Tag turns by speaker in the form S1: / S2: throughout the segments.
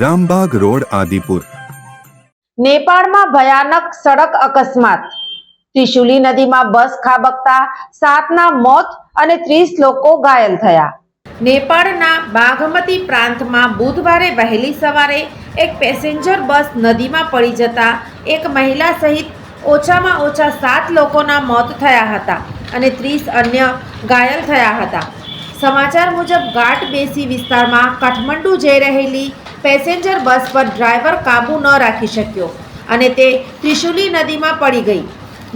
S1: Rambag road Adipur.
S2: નેપાળમાં ભયાનક સડક અકસ્માત. ત્રિશુલી નદીમાં બસ ખાબકતા સાતના મોત અને ત્રીસ લોકો ઘાયલ થયા. નેપાળના બાગમતી પ્રાંતમાં બુધવારે વહેલી સવારે એક પેસેન્જર બસ નદીમાં પડી જતા એક મહિલા સહિત ઓછામાં ઓછા સાત લોકોના મોત થયા હતા અને ત્રીસ અન્ય ઘાયલ થયા હતા. સમાચાર મુજબ ઘાટ બેસી વિસ્તારમાં કાઠમંડુ જઈ રહેલી પેસેન્જર બસ પર ડ્રાઈવર કાબુ ન રાખી શક્યો અને તે ત્રિશુલી નદીમાં પડી ગઈ.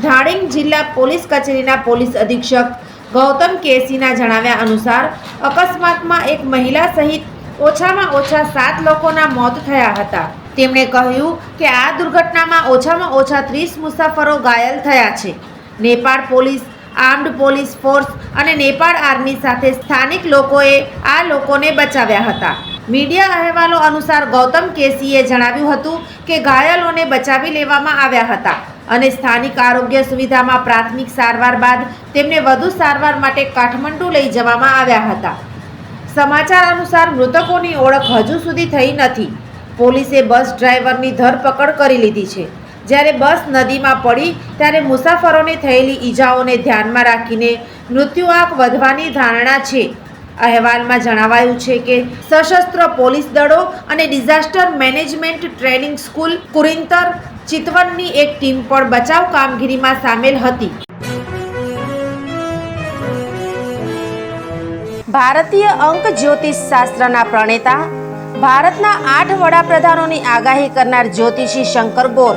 S2: ધાણિંગ જિલ્લા પોલીસ કચેરીના પોલીસ અધિક્ષક ગૌતમ કેસીના જણાવ્યા અનુસાર, અકસ્માતમાં એક મહિલા સહિત ઓછામાં ઓછા સાત લોકોના મોત થયા હતા. તેમણે કહ્યું કે આ દુર્ઘટનામાં ઓછામાં ઓછા ત્રીસ મુસાફરો ઘાયલ થયા છે. Nepal police, armed police force અને નેપાળ આર્મી સાથે સ્થાનિક લોકોએ આ લોકોને બચાવ્યા હતા. મીડિયા અહેવાલો અનુસાર ગૌતમ કેસીએ જણાવ્યું હતું કે ઘાયલોને બચાવી લેવામાં આવ્યા હતા અને સ્થાનિક આરોગ્ય સુવિધામાં પ્રાથમિક સારવાર બાદ તેમને વધુ સારવાર માટે કાઠમંડુ લઈ જવામાં આવ્યા હતા. સમાચાર અનુસાર મૃતકોની ઓળખ હજુ સુધી થઈ નથી. પોલીસે બસ ડ્રાઈવરની ધરપકડ કરી લીધી છે. જ્યારે બસ નદીમાં પડી ત્યારે મુસાફરોને થયેલી ઈજાઓને ધ્યાનમાં રાખીને મૃત્યુઆંક વધવાની ધારણા છે. અહેવાલમાં જણાવાયું છે કે સશસ્ત્ર પોલીસ દળો અને disaster management training school Kurintar ચિતવનની એક ટીમ પણ બચાવ કામગીરીમાં સામેલ હતી. ભારતીય અંક જ્યોતિષ શાસ્ત્રના પ્રણેતા, ભારતના આઠ વડાપ્રધાનોની આગાહી કરનાર જ્યોતિષી શંકર ગોર